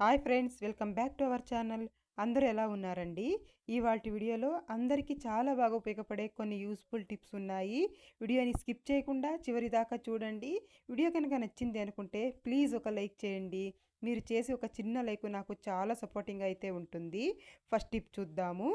Hi friends welcome back to our channel. అందరూ ఎలా ఉన్నారండి? ఇవాటి వీడియోలో అందరికీ చాలా బాగా ఉపయోగపడే కొన్ని యూస్ఫుల్ టిప్స్ ఉన్నాయి. వీడియోని స్కిప్ చేయకుండా చివరి దాకా చూడండి. వీడియో కనుక నచ్చింది అనుకుంటే ప్లీజ్ ఒక లైక్ చేయండి. మీరు చేసి ఒక చిన్న లైక్ నాకు చాలా సపోర్టింగ్ అయితే ఉంటుంది. ఫస్ట్ టిప్ చూద్దాము.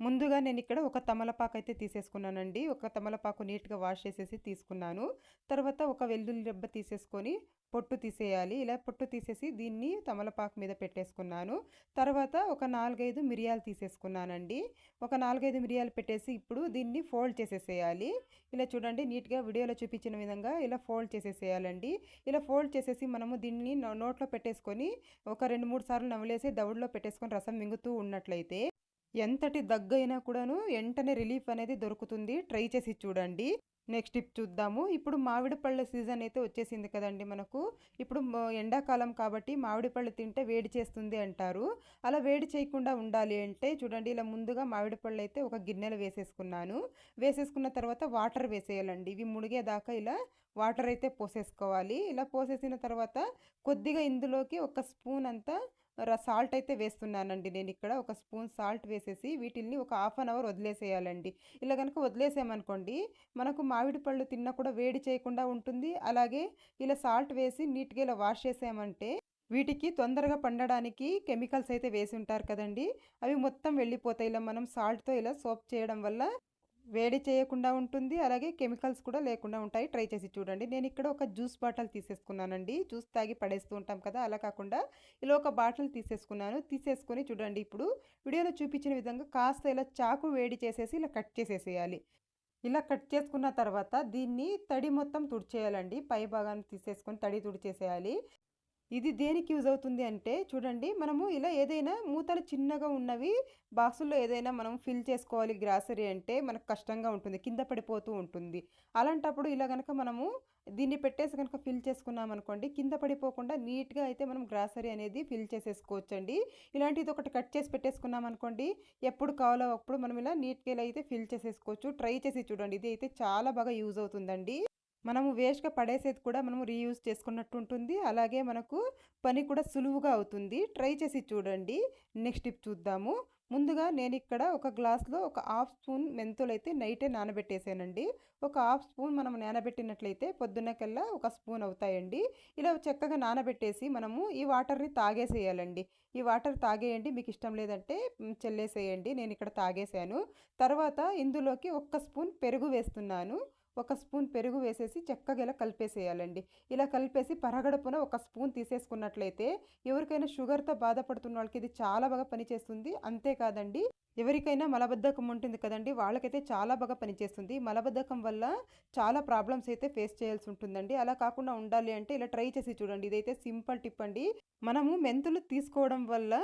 ముందుగా నేను ఇక్కడ ఒక తమలపాకు అయితే తీసేసుకున్నానండి. ఒక తమలపాకు నీట్గా వాష్ చేసేసి తీసుకున్నాను. తర్వాత ఒక వెల్లుల్లి రెబ్బ తీసేసుకొని పొట్టు తీసేయాలి. ఇలా పొట్టు తీసేసి దీన్ని తమలపాకు మీద పెట్టేసుకున్నాను. తర్వాత ఒక నాలుగైదు మిరియాలు తీసేసుకున్నానండి. ఒక నాలుగైదు మిరియాలు పెట్టేసి ఇప్పుడు దీన్ని ఫోల్డ్ చేసేసేయాలి. ఇలా చూడండి నీట్గా వీడియోలో చూపించిన విధంగా ఇలా ఫోల్డ్ చేసేసేయాలండి. ఇలా ఫోల్డ్ చేసేసి మనము దీన్ని నోట్లో పెట్టేసుకొని ఒక రెండు మూడు సార్లు నవలేసి దవుడులో పెట్టేసుకొని రసం మింగుతూ ఉన్నట్లయితే ఎంతటి దగ్గైనా కూడాను వెంటనే రిలీఫ్ అనేది దొరుకుతుంది. ట్రై చేసి చూడండి. నెక్స్ట్ టిప్ చూద్దాము. ఇప్పుడు మామిడి పళ్ళ సీజన్ అయితే వచ్చేసింది కదండి మనకు. ఇప్పుడు ఎండాకాలం కాబట్టి మామిడి పళ్ళు తింటే వేడి చేస్తుంది అంటారు. అలా వేడి చేయకుండా ఉండాలి అంటే చూడండి ఇలా ముందుగా మామిడి పళ్ళు అయితే ఒక గిన్నెలో వేసేసుకున్నాను. వేసేసుకున్న తర్వాత వాటర్ వేసేయాలండి. ఇవి మునిగేదాకా ఇలా వాటర్ అయితే పోసేసుకోవాలి. ఇలా పోసేసిన తర్వాత కొద్దిగా ఇందులోకి ఒక స్పూన్ అంతా సాల్ట్ అయితే వేస్తున్నానండి నేను ఇక్కడ. ఒక స్పూన్ సాల్ట్ వేసేసి వీటిల్ని ఒక హాఫ్ అన్ అవర్ వదిలేసేయాలండి. ఇలా కనుక వదిలేసామనుకోండి మనకు మామిడి పళ్ళు తిన్నా కూడా వేడి చేయకుండా ఉంటుంది. అలాగే ఇలా సాల్ట్ వేసి నీట్గా ఇలా వాష్ చేసామంటే వీటికి తొందరగా పండడానికి కెమికల్స్ అయితే వేసి ఉంటారు కదండి. అవి మొత్తం వెళ్ళిపోతాయి. ఇలా మనం సాల్ట్తో ఇలా సోప్ చేయడం వల్ల వేడి చేయకుండా ఉంటుంది అలాగే కెమికల్స్ కూడా లేకుండా ఉంటాయి. ట్రై చేసి చూడండి. నేను ఇక్కడ ఒక జ్యూస్ బాటిల్ తీసేసుకున్నానండి. జ్యూస్ తాగి పడేస్తూ ఉంటాం కదా అలా కాకుండా ఇలా ఒక బాటిల్ తీసేసుకున్నాను. తీసేసుకొని చూడండి ఇప్పుడు. వీడియోలో చూపించిన విధంగా కాస్త ఇలా చాకు వేడి చేసేసి ఇలా కట్ చేసేసేయాలి. ఇలా కట్ చేసుకున్న తర్వాత దీన్ని తడి మొత్తం తుడిచేయాలండి. పై భాగాన్ని తీసేసుకొని తడి తుడిచేసేయాలి. ఇది దేనికి యూజ్ అవుతుంది అంటే చూడండి మనము ఇలా ఏదైనా మూతలు చిన్నగా ఉన్నవి బాక్సుల్లో ఏదైనా మనం ఫిల్ చేసుకోవాలి గ్రాసరీ అంటే మనకు కష్టంగా ఉంటుంది కింద పడిపోతూ ఉంటుంది. అలాంటప్పుడు ఇలా కనుక మనము దీన్ని పెట్టేసి కనుక ఫిల్ చేసుకున్నాం అనుకోండి కింద పడిపోకుండా నీట్గా అయితే మనం గ్రాసరీ అనేది ఫిల్ చేసేసుకోవచ్చండి. ఇలాంటిది ఒకటి కట్ చేసి పెట్టేసుకున్నాం అనుకోండి ఎప్పుడు కావాలో అప్పుడు మనం ఇలా నీట్గా ఇలా అయితే ఫిల్ చేసేసుకోవచ్చు. ట్రై చేసి చూడండి ఇది అయితే చాలా బాగా యూజ్ అవుతుందండి. మనము వేస్ట్గా పడేసేది కూడా మనము రీయూజ్ చేసుకున్నట్టు ఉంటుంది. అలాగే మనకు పని కూడా సులువుగా అవుతుంది. ట్రై చేసి చూడండి. నెక్స్ట్ టిప్ చూద్దాము. ముందుగా నేను ఇక్కడ ఒక గ్లాస్లో ఒక హాఫ్ స్పూన్ మెంతులు అయితే నైటే నానబెట్టేసానండి. ఒక హాఫ్ స్పూన్ మనం నానబెట్టినట్లయితే పొద్దున్నకల్లా ఒక స్పూన్ అవుతాయండి. ఇలా చక్కగా నానబెట్టేసి మనము ఈ వాటర్ని తాగేసేయాలండి. ఈ వాటర్ తాగేయండి. మీకు ఇష్టం లేదంటే చెల్లేసేయండి. నేను ఇక్కడ తాగేసాను తర్వాత ఇందులోకి ఒక్క స్పూన్ పెరుగు వేస్తున్నాను. ఒక స్పూన్ పెరుగు వేసేసి చక్కగా ఇలా కలిపేసేయాలండి. ఇలా కలిపేసి పరగడుపున ఒక స్పూన్ తీసేసుకున్నట్లయితే ఎవరికైనా షుగర్తో బాధపడుతున్న వాళ్ళకి ఇది చాలా బాగా పనిచేస్తుంది. అంతేకాదండి ఎవరికైనా మలబద్ధకం ఉంటుంది కదండి వాళ్ళకైతే చాలా బాగా పనిచేస్తుంది. మలబద్ధకం వల్ల చాలా ప్రాబ్లమ్స్ అయితే ఫేస్ చేయాల్సి ఉంటుందండి. అలా కాకుండా ఉండాలి అంటే ఇలా ట్రై చేసి చూడండి. ఇదైతే సింపుల్ టిప్ అండి. మనము మెంతులు తీసుకోవడం వల్ల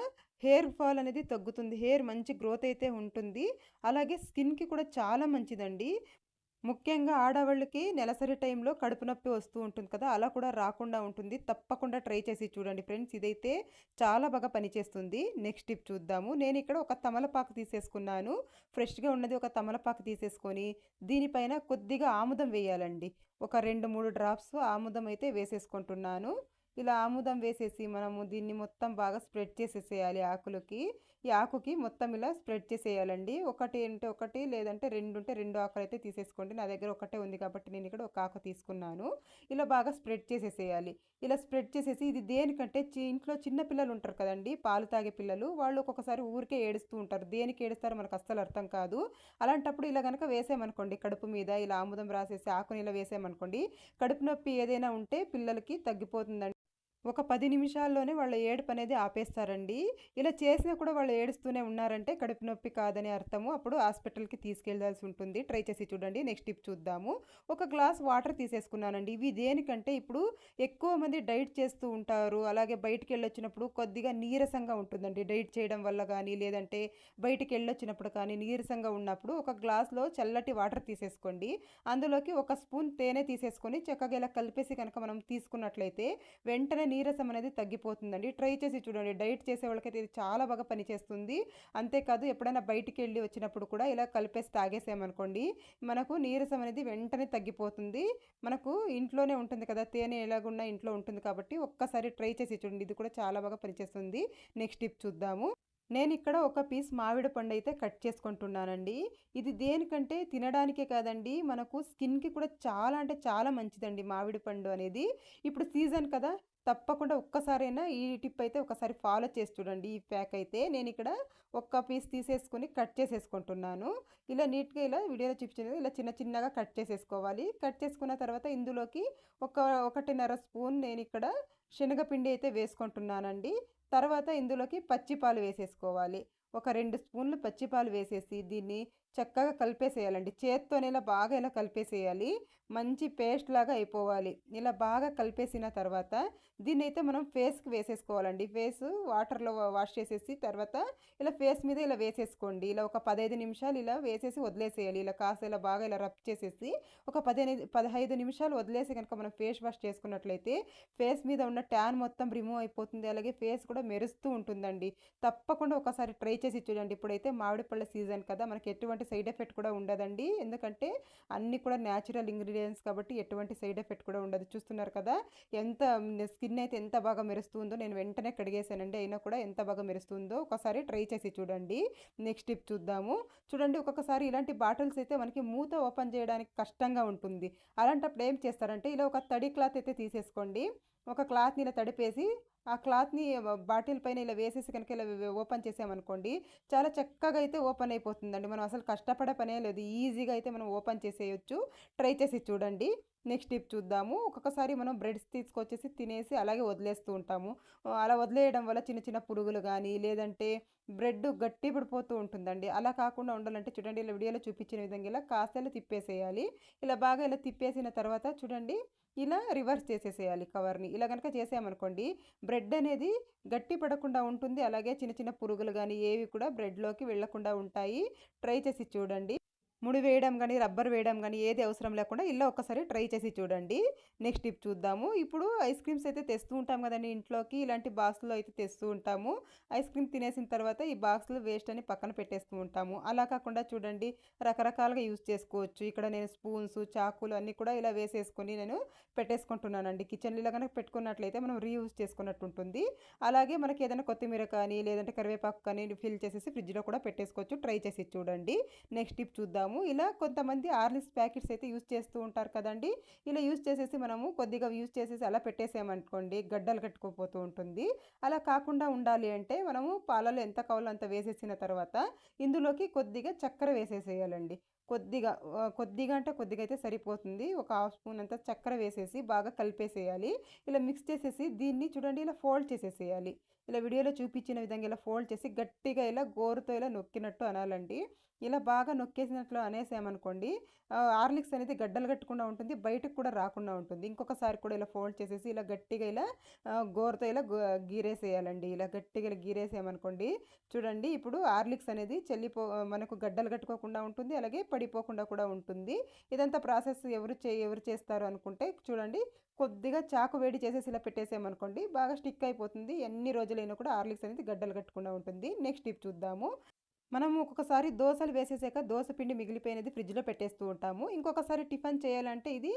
హెయిర్ ఫాల్ అనేది తగ్గుతుంది. హెయిర్ మంచి గ్రోత్ అయితే ఉంటుంది. అలాగే స్కిన్కి కూడా చాలా మంచిదండి. ముఖ్యంగా ఆడవాళ్ళకి నెలసరి టైంలో కడుపు నొప్పి వస్తూ ఉంటుంది కదా అలా కూడా రాకుండా ఉంటుంది. తప్పకుండా ట్రై చేసి చూడండి ఫ్రెండ్స్. ఇదైతే చాలా బాగా పనిచేస్తుంది. నెక్స్ట్ టిప్ చూద్దాము. నేను ఇక్కడ ఒక తమలపాకు తీసేసుకున్నాను. ఫ్రెష్గా ఉన్నది ఒక తమలపాకు తీసేసుకొని దీనిపైన కొద్దిగా ఆముదం వేయాలండి. ఒక రెండు మూడు డ్రాప్స్ ఆముదం అయితే వేసేసుకుంటున్నాను. ఇలా ఆముదం వేసేసి మనము దీన్ని మొత్తం బాగా స్ప్రెడ్ చేసేసేయాలి ఆకులకి. ఈ ఆకుకి మొత్తం ఇలా స్ప్రెడ్ చేసేయాలండి. ఒకటి అంటే ఒకటి లేదంటే రెండు ఉంటే రెండు ఆకులు అయితే తీసేసుకోండి. నా దగ్గర ఒకటే ఉంది కాబట్టి నేను ఇక్కడ ఒక ఆకు తీసుకున్నాను. ఇలా బాగా స్ప్రెడ్ చేసేసేయాలి. ఇలా స్ప్రెడ్ చేసేసి ఇది దేనికంటే ఇంట్లో చిన్న పిల్లలు ఉంటారు కదండి పాలు తాగే పిల్లలు వాళ్ళు ఒక్కొక్కసారి ఊరికే ఏడుస్తూ ఉంటారు. దేనికి ఏడుస్తారో మనకు అస్సలు అర్థం కాదు. అలాంటప్పుడు ఇలా కనుక వేసామనుకోండి కడుపు మీద ఇలా ఆముదం రాసేసి ఆకుని ఇలా వేసామనుకోండి కడుపు నొప్పి ఏదైనా ఉంటే పిల్లలకి తగ్గిపోతుందండి. ఒక పది నిమిషాల్లోనే వాళ్ళ ఏడుపు అనేది ఆపేస్తారండి. ఇలా చేసినా కూడా వాళ్ళు ఏడుస్తూనే ఉన్నారంటే కడుపు నొప్పి కాదని అర్థము. అప్పుడు హాస్పిటల్కి తీసుకెళ్ళాల్సి ఉంటుంది. ట్రై చేసి చూడండి. నెక్స్ట్ టిప్ చూద్దాము. ఒక గ్లాస్ వాటర్ తీసేసుకున్నానండి. ఇవి దేనికంటే ఇప్పుడు ఎక్కువ మంది డైట్ చేస్తూ ఉంటారు. అలాగే బయటికి వెళ్ళొచ్చినప్పుడు కొద్దిగా నీరసంగా ఉంటుందండి. డైట్ చేయడం వల్ల కానీ లేదంటే బయటికి వెళ్ళొచ్చినప్పుడు కానీ నీరసంగా ఉన్నప్పుడు ఒక గ్లాస్లో చల్లటి వాటర్ తీసేసుకోండి. అందులోకి ఒక స్పూన్ తేనె తీసేసుకొని చక్కగా ఇలా కలిపేసి కనుక మనం తీసుకున్నట్లయితే వెంటనే నీరసం అనేది తగ్గిపోతుందండి. ట్రై చేసి చూడండి. డైట్ చేసే వాళ్ళకైతే ఇది చాలా బాగా పనిచేస్తుంది. అంతేకాదు ఎప్పుడైనా బయటికి వెళ్ళి వచ్చినప్పుడు కూడా ఇలా కలిపేసి తాగేసామనుకోండి మనకు నీరసం అనేది వెంటనే తగ్గిపోతుంది. మనకు ఇంట్లోనే ఉంటుంది కదా తేనె ఎలాగున్నా ఇంట్లో ఉంటుంది కాబట్టి ఒక్కసారి ట్రై చేసి చూడండి. ఇది కూడా చాలా బాగా పనిచేస్తుంది. నెక్స్ట్ టిప్ చూద్దాము. నేను ఇక్కడ ఒక పీస్ మామిడి పండు అయితే కట్ చేసుకుంటున్నానండి. ఇది దేనికంటే తినడానికే కాదండి మనకు స్కిన్కి కూడా చాలా అంటే చాలా మంచిదండి మామిడి పండు అనేది. ఇప్పుడు సీజన్ కదా తప్పకుండా ఒక్కసారైనా ఈ టిప్ అయితే ఒకసారి ఫాలో చేసి చూడండి. ఈ ప్యాక్ అయితే నేను ఇక్కడ ఒక్క పీస్ తీసేసుకొని కట్ చేసేసుకుంటున్నాను. ఇలా నీట్గా ఇలా వీడియోలో చూపించిన ఇలా చిన్న చిన్నగా కట్ చేసేసుకోవాలి. కట్ చేసుకున్న తర్వాత ఇందులోకి ఒక ఒకటిన్నర స్పూన్ నేను ఇక్కడ శనగపిండి అయితే వేసుకుంటున్నానండి. తర్వాత ఇందులోకి పచ్చిపాలు వేసేసుకోవాలి. ఒక రెండు స్పూన్లు పచ్చిపాలు వేసేసి దీన్ని చక్కగా కలిపేసేయాలండి. చేత్తోనే ఇలా బాగా ఇలా కలిపేసేయాలి. మంచి పేస్ట్ లాగా అయిపోవాలి. ఇలా బాగా కలిపేసిన తర్వాత దీన్ని అయితే మనం ఫేస్కి వేసేసుకోవాలండి. ఫేస్ వాటర్లో వాష్ చేసేసి తర్వాత ఇలా ఫేస్ మీద ఇలా వేసేసుకోండి. ఇలా ఒక పదహైదు నిమిషాలు ఇలా వేసేసి వదిలేసేయాలి. ఇలా కాస్త ఇలా బాగా ఇలా రబ్ చేసేసి ఒక పదిహేను పదహైదు నిమిషాలు వదిలేసి కనుక మనం ఫేస్ వాష్ చేసుకున్నట్లయితే ఫేస్ మీద ఉన్న ట్యాన్ మొత్తం రిమూవ్ అయిపోతుంది. అలాగే ఫేస్ కూడా మెరుస్తూ ఉంటుందండి. తప్పకుండా ఒకసారి ట్రై చేసి చూడండి. ఇప్పుడైతే మామిడి పళ్ళ సీజన్ కదా. మనకి ఎటువంటి సైడ్ ఎఫెక్ట్ కూడా ఉండదండి. ఎందుకంటే అన్నీ కూడా న్యాచురల్ ఇంగ్రీడియంట్స్ కాబట్టి ఎటువంటి సైడ్ ఎఫెక్ట్ కూడా ఉండదు. చూస్తున్నారు కదా ఎంత స్కిన్ అయితే ఎంత బాగా మెరుస్తుందో నేను వెంటనే కడిగేసానండి అయినా కూడా ఎంత బాగా మెరుస్తుందో ఒకసారి ట్రై చేసి చూడండి. నెక్స్ట్ టిప్ చూద్దాము. చూడండి ఒక్కొక్కసారి ఇలాంటి బాటిల్స్ అయితే మనకి మూత ఓపెన్ చేయడానికి కష్టంగా ఉంటుంది. అలాంటప్పుడు ఏం చేస్తారంటే ఇలా ఒక తడి క్లాత్ అయితే తీసేసుకోండి. ఒక క్లాత్ని ఇలా తడిపేసి ఆ క్లాత్ని బాటిల్ పైన ఇలా వేసేసి కనుక ఇలా ఓపెన్ చేసామనుకోండి చాలా చక్కగా అయితే ఓపెన్ అయిపోతుందండి. మనం అసలు కష్టపడే పనే లేదు. ఈజీగా అయితే మనం ఓపెన్ చేసేయచ్చు. ట్రై చేసి చూడండి. నెక్స్ట్ టిప్ చూద్దాము. ఒక్కొక్కసారి మనం బ్రెడ్స్ తీసుకొచ్చేసి తినేసి అలాగే వదిలేస్తూ ఉంటాము. అలా వదిలేయడం వల్ల చిన్న చిన్న పురుగులు కానీ లేదంటే బ్రెడ్ గట్టి పడిపోతూ ఉంటుందండి. అలా కాకుండా ఉండాలంటే చూడండి ఇలా వీడియోలో చూపించిన విధంగా ఇలా కాస్త తిప్పేసేయాలి. ఇలా బాగా ఇలా తిప్పేసిన తర్వాత చూడండి ఇలా రివర్స్ చేసేసేయాలి కవర్ని. ఇలా కనుక చేసామనుకోండి బ్రెడ్ అనేది గట్టి పడకుండా ఉంటుంది. అలాగే చిన్న చిన్న పురుగులు కానీ ఏవి కూడా బ్రెడ్లోకి వెళ్ళకుండా ఉంటాయి. ట్రై చేసి చూడండి. ముడి వేయడం కానీ రబ్బర్ వేయడం కానీ ఏది అవసరం లేకుండా ఇలా ఒక్కసారి ట్రై చేసి చూడండి. నెక్స్ట్ టిప్ చూద్దాము. ఇప్పుడు ఐస్ క్రీమ్స్ అయితే తెస్తూ ఉంటాం కదండి ఇంట్లోకి. ఇలాంటి బాక్స్లో అయితే తెస్తూ ఉంటాము. ఐస్ క్రీమ్ తినేసిన తర్వాత ఈ బాక్స్లో వేస్ట్ అని పక్కన పెట్టేస్తూ ఉంటాము. అలా కాకుండా చూడండి రకరకాలుగా యూస్ చేసుకోవచ్చు. ఇక్కడ నేను స్పూన్స్ చాకులు అన్నీ కూడా ఇలా వేసేసుకొని నేను పెట్టేసుకుంటున్నానండి. కిచెన్లో ఇలా కనుక పెట్టుకున్నట్లయితే మనం రీయూజ్ చేసుకున్నట్టు ఉంటుంది. అలాగే మనకి ఏదైనా కొత్తిమీర కానీ లేదంటే కరివేపాకు కానీ ఫిల్ చేసేసి ఫ్రిడ్జ్లో కూడా పెట్టేసుకోవచ్చు. ట్రై చేసి చూడండి. నెక్స్ట్ టిప్ చూద్దాము. ఇలా కొంతమంది ఆర్లిస్ ప్యాకెట్స్ అయితే యూస్ చేస్తూ ఉంటారు కదండి. ఇలా యూస్ చేసేసి మనము కొద్దిగా యూస్ చేసేసి అలా పెట్టేసామనుకోండి గడ్డలు కట్టుకోపోతూ ఉంటుంది. అలా కాకుండా ఉండాలి అంటే మనము పాలలో ఎంత కావాలో అంత వేసేసిన తర్వాత ఇందులోకి కొద్దిగా చక్కెర వేసేసేయాలండి. కొద్దిగా కొద్దిగా అంటే కొద్దిగా అయితే సరిపోతుంది. ఒక హాఫ్ స్పూన్ అంతా చక్కెర వేసేసి బాగా కలిపేసేయాలి. ఇలా మిక్స్ చేసేసి దీన్ని చూడండి ఇలా ఫోల్డ్ చేసేసేయాలి. ఇలా వీడియోలో చూపించిన విధంగా ఇలా ఫోల్డ్ చేసి గట్టిగా ఇలా గోరుతో ఇలా నొక్కినట్టు అనాలండి. ఇలా బాగా నొక్కేసినట్లు అనేసామనుకోండి ఆర్లిక్స్ అనేది గడ్డలు కట్టకుండా ఉంటుంది బయటకు కూడా రాకుండా ఉంటుంది. ఇంకొకసారి కూడా ఇలా ఫోల్డ్ చేసేసి ఇలా గట్టిగా ఇలా గోరతో ఇలా గీరేసేయాలండి. ఇలా గట్టిగా ఇలా చూడండి ఇప్పుడు ఆర్లిక్స్ అనేది చెల్లిపో మనకు గడ్డలు కట్టుకోకుండా ఉంటుంది అలాగే పడిపోకుండా కూడా ఉంటుంది. ఇదంతా ప్రాసెస్ ఎవరు చే ఎవరు చేస్తారు అనుకుంటే చూడండి కొద్దిగా చాకు వేడి చేసేసి ఇలా పెట్టేసామనుకోండి బాగా స్టిక్ అయిపోతుంది. ఎన్ని రోజులైనా కూడా ఆర్లిక్స్ అనేది గడ్డలు కట్టకుండా ఉంటుంది. నెక్స్ట్ టిప్ చూద్దాము. మనం ఒక్కొక్కసారి దోశలు వేసేసాక దోశ పిండి మిగిలిపోయినది ఫ్రిడ్జ్లో పెట్టేస్తూ ఉంటాము. ఇంకొకసారి టిఫిన్ చేయాలంటే ఇది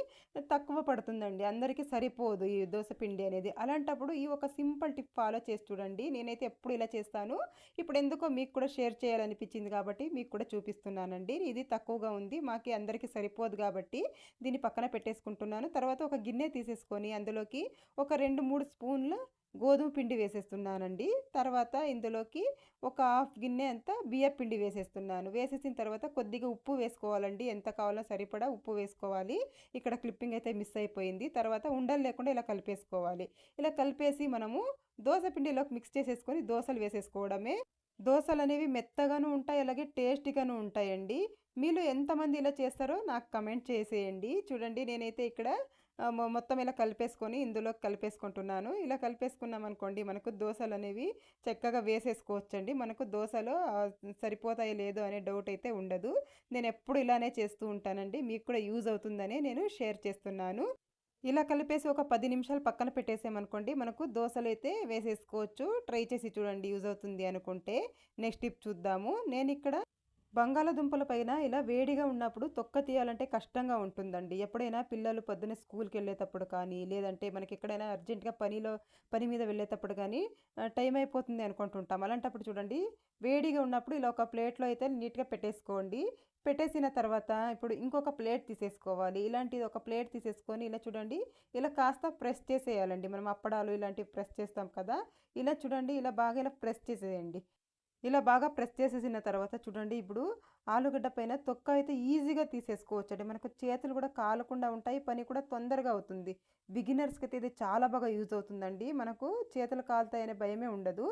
తక్కువ పడుతుందండి. అందరికీ సరిపోదు ఈ దోశ పిండి అనేది. అలాంటప్పుడు ఈ ఒక సింపుల్ టిప్ ఫాలో చేసి చూడండి. నేనైతే ఎప్పుడు ఇలా చేస్తాను. ఇప్పుడు ఎందుకో మీకు కూడా షేర్ చేయాలనిపించింది కాబట్టి మీకు కూడా చూపిస్తున్నానండి. ఇది తక్కువగా ఉంది. మాకి అందరికీ సరిపోదు కాబట్టి దీన్ని పక్కన పెట్టేసుకుంటున్నాను. తర్వాత ఒక గిన్నె తీసేసుకొని అందులోకి ఒక రెండు మూడు స్పూన్లు గోధుమ పిండి వేసేస్తున్నానండి. తర్వాత ఇందులోకి ఒక హాఫ్ గిన్నె అంతా బియ్య పిండి వేసేస్తున్నాను. వేసేసిన తర్వాత కొద్దిగా ఉప్పు వేసుకోవాలండి. ఎంత కావాలో సరిపడా ఉప్పు వేసుకోవాలి. ఇక్కడ క్లిప్పింగ్ అయితే మిస్ అయిపోయింది. తర్వాత ఉండలు లేకుండా ఇలా కలిపేసుకోవాలి. ఇలా కలిపేసి మనము దోశ పిండిలోకి మిక్స్ చేసేసుకొని దోశలు వేసేసుకోవడమే. దోశలు అనేవి మెత్తగాను ఉంటాయి అలాగే టేస్టీగాను ఉంటాయండి. మీరు ఎంతమంది ఇలా చేస్తారో నాకు కమెంట్ చేసేయండి. చూడండి నేనైతే ఇక్కడ మొత్తం ఇలా కలిపేసుకొని ఇందులో కలిపేసుకుంటున్నాను. ఇలా కలిపేసుకున్నాం అనుకోండి మనకు దోశలు అనేవి చక్కగా వేసేసుకోవచ్చండి. మనకు దోశలో సరిపోతాయి లేదు అనే డౌట్ అయితే ఉండదు. నేను ఎప్పుడు ఇలానే చేస్తూ ఉంటానండి. మీకు కూడా యూజ్ అవుతుందనే నేను షేర్ చేస్తున్నాను. ఇలా కలిపేసి ఒక పది నిమిషాలు పక్కన పెట్టేసామనుకోండి మనకు దోశలు అయితే వేసేసుకోవచ్చు. ట్రై చేసి చూడండి యూజ్ అవుతుంది అనుకుంటే. నెక్స్ట్ టిప్ చూద్దాము. నేను ఇక్కడ బంగాళదుంపల పైన ఇలా వేడిగా ఉన్నప్పుడు తొక్క తీయాలంటే కష్టంగా ఉంటుందండి. ఎప్పుడైనా పిల్లలు పొద్దున్న స్కూల్కి వెళ్ళేటప్పుడు కానీ లేదంటే మనకి ఎక్కడైనా అర్జెంటుగా పనిలో పని మీద వెళ్ళేటప్పుడు కానీ టైం అయిపోతుంది అనుకుంటుంటాం. అలాంటప్పుడు చూడండి వేడిగా ఉన్నప్పుడు ఇలా ఒక ప్లేట్లో అయితే నీట్గా పెట్టేసుకోండి. పెట్టేసిన తర్వాత ఇప్పుడు ఇంకొక ప్లేట్ తీసేసుకోవాలి. ఇలాంటిది ఒక ప్లేట్ తీసేసుకొని ఇలా చూడండి ఇలా కాస్త ప్రెస్ చేసేయాలండి. మనం అప్పడాలు ఇలాంటివి ప్రెస్ చేస్తాం కదా ఇలా చూడండి ఇలా బాగా ఇలా ప్రెస్ చేసేయండి. ఇలా బాగా ప్రెస్ చేసేసిన తర్వాత చూడండి ఇప్పుడు ఆలుగడ్డ పైన తొక్క అయితే ఈజీగా తీసేసుకోవచ్చు అండి మనకు చేతులు కూడా కాలకుండా ఉంటాయి పని కూడా తొందరగా అవుతుంది. బిగినర్స్కి అయితే ఇది చాలా బాగా యూజ్ అవుతుందండి. మనకు చేతులు కాలుతాయనే భయమే ఉండదు.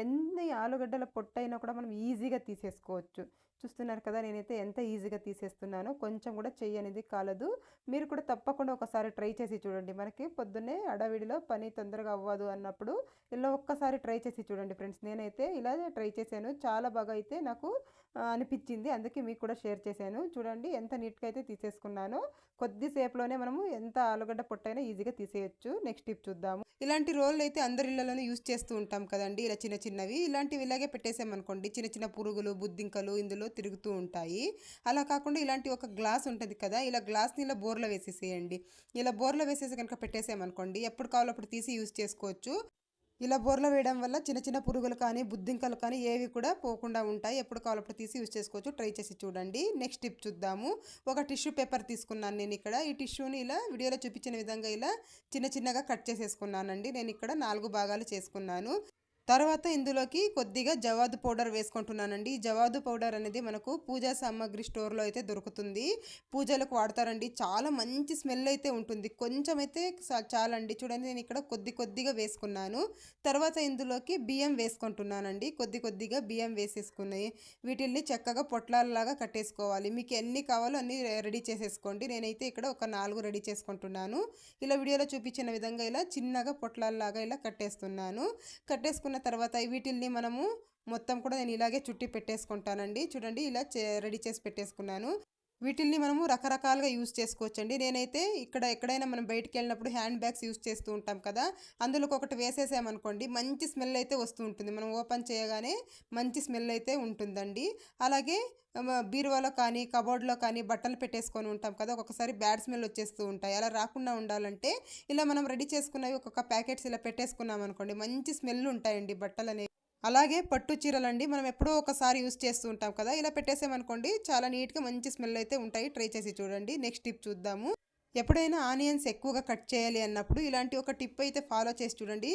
ఎన్ని ఆలుగడ్డల పొట్టైనా కూడా మనం ఈజీగా తీసేసుకోవచ్చు. చూస్తున్నారు కదా నేనైతే ఎంత ఈజీగా తీసేస్తున్నానో కొంచెం కూడా చెయ్యి అనేది కాలదు. మీరు కూడా తప్పకుండా ఒకసారి ట్రై చేసి చూడండి. మనకి పొద్దున్నే అడవిడిలో పని తొందరగా అవ్వదు అన్నప్పుడు ఇలా ఒక్కసారి ట్రై చేసి చూడండి ఫ్రెండ్స్. నేనైతే ఇలా ట్రై చేశాను. చాలా బాగా అయితే నాకు అనిపించింది. అందుకే మీకు కూడా షేర్ చేశాను. చూడండి ఎంత నీట్గా అయితే తీసేసుకున్నానో కొద్దిసేపులోనే మనము ఎంత ఆలుగడ్డ పొట్టైనా ఈజీగా తీసేయచ్చు. నెక్స్ట్ టిప్ చూద్దాము. ఇలాంటి రోళ్ళు అయితే అందరి ఇళ్ళలోనే యూస్ చేస్తూ ఉంటాం కదండి. ఇలా చిన్న చిన్నవి. ఇలాంటివి ఇలాగే పెట్టేసామనుకోండి చిన్న చిన్న పురుగులు బుద్ధింకలు ఇందులో తిరుగుతూ ఉంటాయి. అలా కాకుండా ఇలాంటి ఒక గ్లాస్ ఉంటుంది కదా ఇలా గ్లాస్ని ఇలా బోర్లో వేసేసేయండి. ఇలా బోర్లో వేసేసి కనుక పెట్టేసామనుకోండి ఎప్పుడు కావాలో అప్పుడు తీసి యూస్ చేసుకోవచ్చు. ఇలా బోర్లో వేయడం వల్ల చిన్న చిన్న పురుగులు కానీ బుద్ధింకలు కానీ ఏవి కూడా పోకుండా ఉంటాయి. ఎప్పుడు కావాలప్పుడు తీసి యూజ్ చేసుకోవచ్చు. ట్రై చేసి చూడండి. నెక్స్ట్ టిప్ చూద్దాము. ఒక టిష్యూ పేపర్ తీసుకున్నాను నేను ఇక్కడ. ఈ టిష్యూని ఇలా వీడియోలో చూపించిన విధంగా ఇలా చిన్న చిన్నగా కట్ చేసేసుకున్నానండి. నేను ఇక్కడ నాలుగు భాగాలు చేసుకున్నాను. తర్వాత ఇందులోకి కొద్దిగా జవాదు పౌడర్ వేసుకుంటున్నానండి. జవాదు పౌడర్ అనేది మనకు పూజా సామాగ్రి స్టోర్లో అయితే దొరుకుతుంది. పూజలకు వాడతారండి. చాలా మంచి స్మెల్ అయితే ఉంటుంది. కొంచెం అయితే చాలండి. చూడండి నేను ఇక్కడ కొద్ది కొద్దిగా వేసుకున్నాను. తర్వాత ఇందులోకి బియ్యం వేసుకుంటున్నానండి. కొద్ది కొద్దిగా బియ్యం వేసేసుకున్నాయి వీటిల్ని చక్కగా పొట్లాలలాగా కట్టేసుకోవాలి. మీకు ఎన్ని కావాలో అన్ని రెడీ చేసేసుకోండి. నేనైతే ఇక్కడ ఒక నాలుగు రెడీ చేసుకుంటున్నాను. ఇలా వీడియోలో చూపించిన విధంగా ఇలా చిన్నగా పొట్లాలలాగా ఇలా కట్టేస్తున్నాను. కట్టేసుకున్న తర్వాత వీటిల్ని మనము మొత్తం కూడా నేను ఇలాగే చుట్టి పెట్టేసుకుంటానండి. చూడండి ఇలా రెడీ చేసి పెట్టేసుకున్నాను. వీటిల్ని మనము రకరకాలుగా యూజ్ చేసుకోవచ్చండి. నేనైతే ఇక్కడ ఎక్కడైనా మనం బయటికి వెళ్ళినప్పుడు హ్యాండ్ బ్యాగ్స్ యూజ్ చేస్తూ ఉంటాం కదా అందులో ఒకటి వేసేసామనుకోండి మంచి స్మెల్ అయితే వస్తూ ఉంటుంది. మనం ఓపెన్ చేయగానే మంచి స్మెల్ అయితే ఉంటుందండి. అలాగే బీరువాలో కానీ కబోర్డ్లో కానీ బట్టలు పెట్టేసుకొని ఉంటాం కదా ఒక్కొక్కసారి బ్యాడ్ స్మెల్ వచ్చేస్తూ ఉంటాయి. అలా రాకుండా ఉండాలంటే ఇలా మనం రెడీ చేసుకున్నవి ఒక్కొక్క ప్యాకెట్స్ ఇలా పెట్టేసుకున్నాం అనుకోండి మంచి స్మెల్ ఉంటాయండి బట్టలు అనేవి అలాగే పట్టు చీరలండి మనం ఎప్పుడో ఒకసారి యూస్ చేస్తూ ఉంటాం కదా ఇలా పెట్టేసామనుకోండి చాలా నీట్గా మంచి స్మెల్ అయితే ఉంటాయి. ట్రై చేసి చూడండి. నెక్స్ట్ టిప్ చూద్దాము. ఎప్పుడైనా ఆనియన్స్ ఎక్కువగా కట్ చేయాలి అన్నప్పుడు ఇలాంటి ఒక టిప్ అయితే ఫాలో చేసి చూడండి.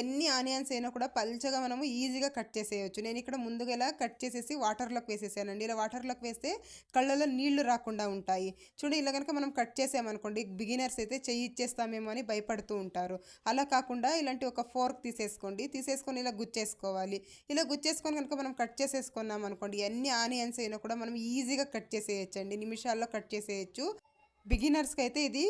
ఎన్ని ఆనియన్స్ అయినా కూడా పల్చగా మనము ఈజీగా కట్ చేసేయచ్చు. నేను ఇక్కడ ముందుగా ఇలా కట్ చేసేసి వాటర్లోకి వేసేసానండి. ఇలా వాటర్లోకి వేస్తే కళ్ళలో నీళ్ళు రాకుండా ఉంటాయి. చూడండి ఇలా కనుక మనం కట్ చేసామనుకోండి బిగినర్స్ అయితే చెయ్యి ఇచ్చేస్తామేమో అని భయపడుతూ ఉంటారు. అలా కాకుండా ఇలాంటి ఒక ఫోర్క్ తీసేసుకోండి. తీసేసుకొని ఇలా గుచ్చేసుకోవాలి. ఇలా గుచ్చేసుకొని కనుక మనం కట్ చేసేసుకున్నాం అనుకోండి ఎన్ని ఆనియన్స్ అయినా కూడా మనం ఈజీగా కట్ చేసేయచ్చండి. నిమిషాల్లో కట్ చేసేయచ్చు. బిగినర్స్కి అయితే ఇది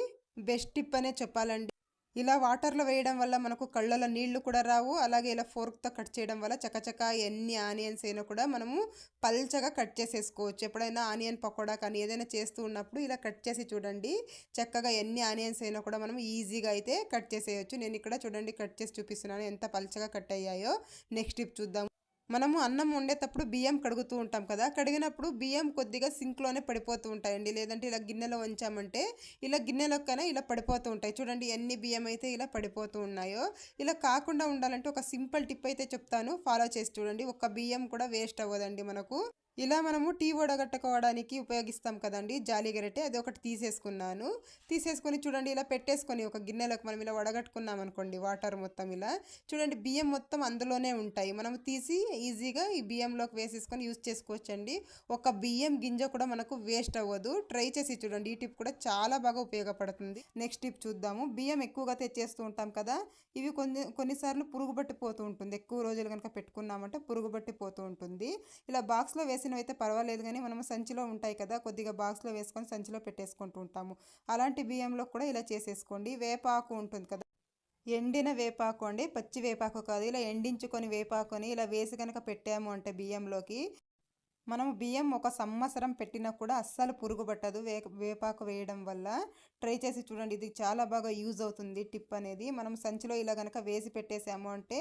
బెస్ట్ టిప్ అనే చెప్పాలండి. ఇలా వాటర్లో వేయడం వల్ల మనకు కళ్ళలో నీళ్ళు కూడా రావు. అలాగే ఇలా ఫోర్క్తో కట్ చేయడం వల్ల చకచక ఎన్ని ఆనియన్స్ అయినా కూడా మనము పల్చగా కట్ చేసేసుకోవచ్చు. ఎప్పుడైనా ఆనియన్ పకోడా కానీ ఏదైనా చేస్తూ ఉన్నప్పుడు ఇలా కట్ చేసి చూడండి. చక్కగా ఎన్ని ఆనియన్స్ అయినా కూడా మనం ఈజీగా అయితే కట్ చేసేయచ్చు. నేను ఇక్కడ చూడండి కట్ చేసి చూపిస్తున్నాను. ఎంత పల్చగా కట్ అయ్యాయో. నెక్స్ట్ టిప్ చూద్దాం. మనము అన్నం వండేటప్పుడు బియ్యం కడుగుతూ ఉంటాం కదా కడిగినప్పుడు బియ్యం కొద్దిగా సింక్లోనే పడిపోతూ ఉంటాయండి. లేదంటే ఇలా గిన్నెలో ఉంచామంటే ఇలా గిన్నెలోకైనా ఇలా పడిపోతూ ఉంటాయి. చూడండి ఎన్ని బియ్యం అయితే ఇలా పడిపోతూ ఉన్నాయో. ఇలా కాకుండా ఉండాలంటే ఒక సింపుల్ టిప్ అయితే చెప్తాను. ఫాలో చేసి చూడండి. ఒక బియ్యం కూడా వేస్ట్ అవ్వదండి మనకు. ఇలా మనము టీ వడగట్టుకోవడానికి ఉపయోగిస్తాం కదండి. జాలి గరిటె అది ఒకటి తీసేసుకున్నాను. తీసేసుకొని చూడండి ఇలా పెట్టేసుకొని ఒక గిన్నెలోకి మనం ఇలా వడగట్టుకున్నాం అనుకోండి వాటర్ మొత్తం ఇలా. చూడండి బియ్యం మొత్తం అందులోనే ఉంటాయి. మనం తీసి ఈజీగా ఈ బియ్యంలోకి వేసేసుకొని యూజ్ చేసుకోవచ్చండి. ఒక బియ్యం గింజ కూడా మనకు వేస్ట్ అవ్వదు. ట్రై చేసి చూడండి ఈ టిప్ కూడా చాలా బాగా ఉపయోగపడుతుంది. నెక్స్ట్ టిప్ చూద్దాము. బియ్యం ఎక్కువగా తెచ్చేస్తూ ఉంటాం కదా ఇవి కొన్ని కొన్నిసార్లు పురుగు పట్టిపోతూ ఉంటుంది. ఎక్కువ రోజులు కనుక పెట్టుకున్నామంటే పురుగు పట్టిపోతూ ఉంటుంది. ఇలా బాక్స్లో వేసిన వేసినవి అయితే పర్వాలేదు కానీ మనము సంచిలో ఉంటాయి కదా కొద్దిగా బాక్స్లో వేసుకొని సంచిలో పెట్టేసుకుంటూ ఉంటాము. అలాంటి బియ్యంలో కూడా ఇలా చేసేసుకోండి. వేపాకు ఉంటుంది కదా ఎండిన వేపాకు అండి. పచ్చి వేపాకు కాదు ఇలా ఎండించుకొని వేపాకుని ఇలా వేసి కనుక పెట్టాము అంటే బియ్యంలోకి మనం బియ్యం ఒక సంవత్సరం పెట్టినా కూడా అస్సలు పురుగు పట్టదు వే వేపాకు వేయడం వల్ల ట్రై చేసి చూడండి. ఇది చాలా బాగా యూజ్ అవుతుంది టిప్ అనేది. మనం సంచిలో ఇలా కనుక వేసి పెట్టేసాము అంటే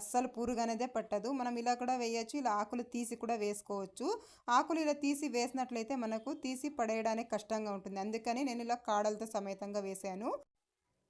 అస్సలు పురుగు అనేదే పట్టదు. మనం ఇలా కూడా వేయచ్చు ఇలా ఆకులు తీసి కూడా వేసుకోవచ్చు. ఆకులు ఇలా తీసి వేసినట్లయితే మనకు తీసి పడేయడానికి కష్టంగా ఉంటుంది. అందుకని నేను ఇలా కాడలతో సమేతంగా వేసాను.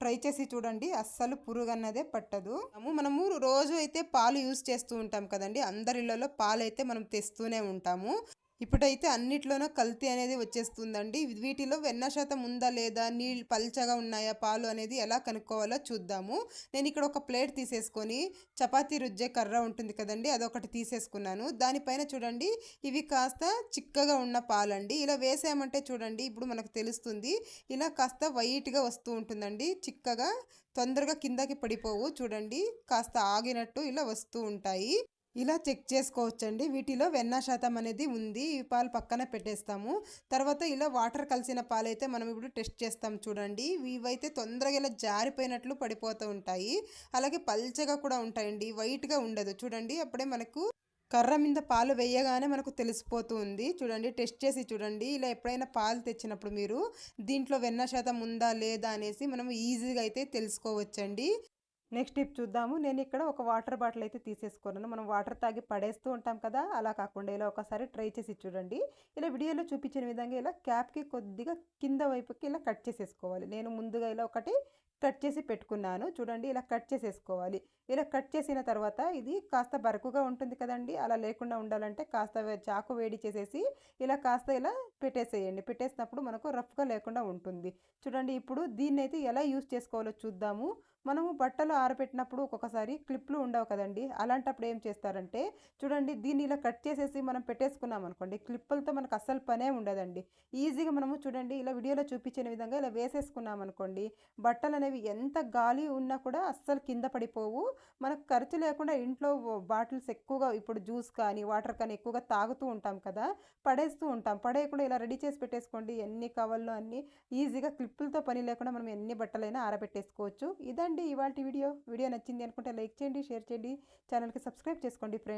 ట్రై చేసి చూడండి. అస్సలు పురుగు అన్నదే పట్టదు. మనము రోజు అయితే పాలు యూజ్ చేస్తూ ఉంటాం కదండి. అందరిలో పాలు అయితే మనం తెస్తూనే ఉంటాము. ఇప్పుడైతే అన్నిట్లోనూ కల్తీ అనేది వచ్చేస్తుందండి. వీటిలో వెన్న శాతం ఉందా లేదా నీళ్ళు పల్చగా ఉన్నాయా పాలు అనేది ఎలా కనుక్కోవాలో చూద్దాము. నేను ఇక్కడ ఒక ప్లేట్ తీసేసుకొని చపాతీ రుజ్జే కర్ర ఉంటుంది కదండి అదొకటి తీసేసుకున్నాను. దానిపైన చూడండి ఇవి కాస్త చిక్కగా ఉన్న పాలండి. ఇలా వేసామంటే చూడండి ఇప్పుడు మనకు తెలుస్తుంది ఇలా కాస్త వైట్గా వస్తూ ఉంటుందండి. చిక్కగా తొందరగా కిందకి పడిపోవు చూడండి కాస్త ఆగినట్టు ఇలా వస్తూ ఉంటాయి. ఇలా చెక్ చేసుకోవచ్చండి. వీటిలో వెన్న శాతం అనేది ఉంది. ఈ పాలు పక్కన పెట్టేస్తాము. తర్వాత ఇలా వాటర్ కలిసిన పాలైతే మనం ఇప్పుడు టెస్ట్ చేస్తాం చూడండి. ఇవైతే తొందరగా ఇలా జారిపోయినట్లు పడిపోతూ ఉంటాయి. అలాగే పల్చగా కూడా ఉంటాయండి. వైట్గా ఉండదు. చూడండి. అప్పుడే మనకు కర్ర మీద పాలు వేయగానే మనకు తెలిసిపోతూ ఉంది. చూడండి. టెస్ట్ చేసి చూడండి. ఇలా ఎప్పుడైనా పాలు తెచ్చినప్పుడు మీరు దీంట్లో వెన్న శాతం ఉందా లేదా అనేసి మనం ఈజీగా అయితే తెలుసుకోవచ్చండి. నెక్స్ట్ టిప్ చూద్దాము. నేను ఇక్కడ ఒక వాటర్ బాటిల్ అయితే తీసేసుకున్నాను. మనం వాటర్ తాగి పడేస్తూ ఉంటాం కదా అలా కాకుండా ఇలా ఒకసారి ట్రై చేసి చూడండి. ఇలా వీడియోలో చూపించిన విధంగా ఇలా క్యాప్కి కొద్దిగా కింద వైపుకి ఇలా కట్ చేసేసుకోవాలి. నేను ముందుగా ఇలా ఒకటి కట్ చేసి పెట్టుకున్నాను. చూడండి ఇలా కట్ చేసేసుకోవాలి. ఇలా కట్ చేసిన తర్వాత ఇది కాస్త బరుకుగా ఉంటుంది కదండి. అలా లేకుండా ఉండాలంటే కాస్త చాకు వేడి చేసేసి ఇలా కాస్త ఇలా పెట్టేసేయండి. పెట్టేసినప్పుడు మనకు రఫ్గా లేకుండా ఉంటుంది. చూడండి ఇప్పుడు దీన్ని అయితే ఎలా యూస్ చేసుకోవాలో చూద్దాము. మనము బట్టలు ఆరబెట్టినప్పుడు ఒక్కొక్కసారి క్లిప్లు ఉండవు కదండి. అలాంటప్పుడు ఏం చేస్తారంటే చూడండి దీన్ని ఇలా కట్ చేసేసి మనం పెట్టేసుకున్నాం అనుకోండి క్లిప్పులతో మనకు అస్సలు పనే ఉండదండి. ఈజీగా మనము చూడండి ఇలా వీడియోలో చూపించిన విధంగా ఇలా వేసేసుకున్నాం అనుకోండి బట్టలు అనేవి ఎంత గాలి ఉన్నా కూడా అస్సలు కింద పడిపోవు. మనకు ఖర్చు లేకుండా ఇంట్లో బాటిల్స్ ఎక్కువగా ఇప్పుడు జ్యూస్ కానీ వాటర్ కానీ ఎక్కువగా తాగుతూ ఉంటాం కదా పడేస్తూ ఉంటాం. పడేయకుండా ఇలా రెడీ చేసి పెట్టేసుకోండి ఎన్ని కవర్లో అన్ని ఈజీగా క్లిప్పులతో పని లేకుండా మనం ఎన్ని బట్టలైనా ఆరబెట్టేసుకోవచ్చు. ఇదండి ఇదండి ఇవాళ వీడియో. వీడియో నచ్చింది అనుకుంటే లైక్ చేయండి షేర్ చేయండి. ఛానల్కి సబ్స్క్రైబ్ చేసుకోండి ఫ్రెండ్స్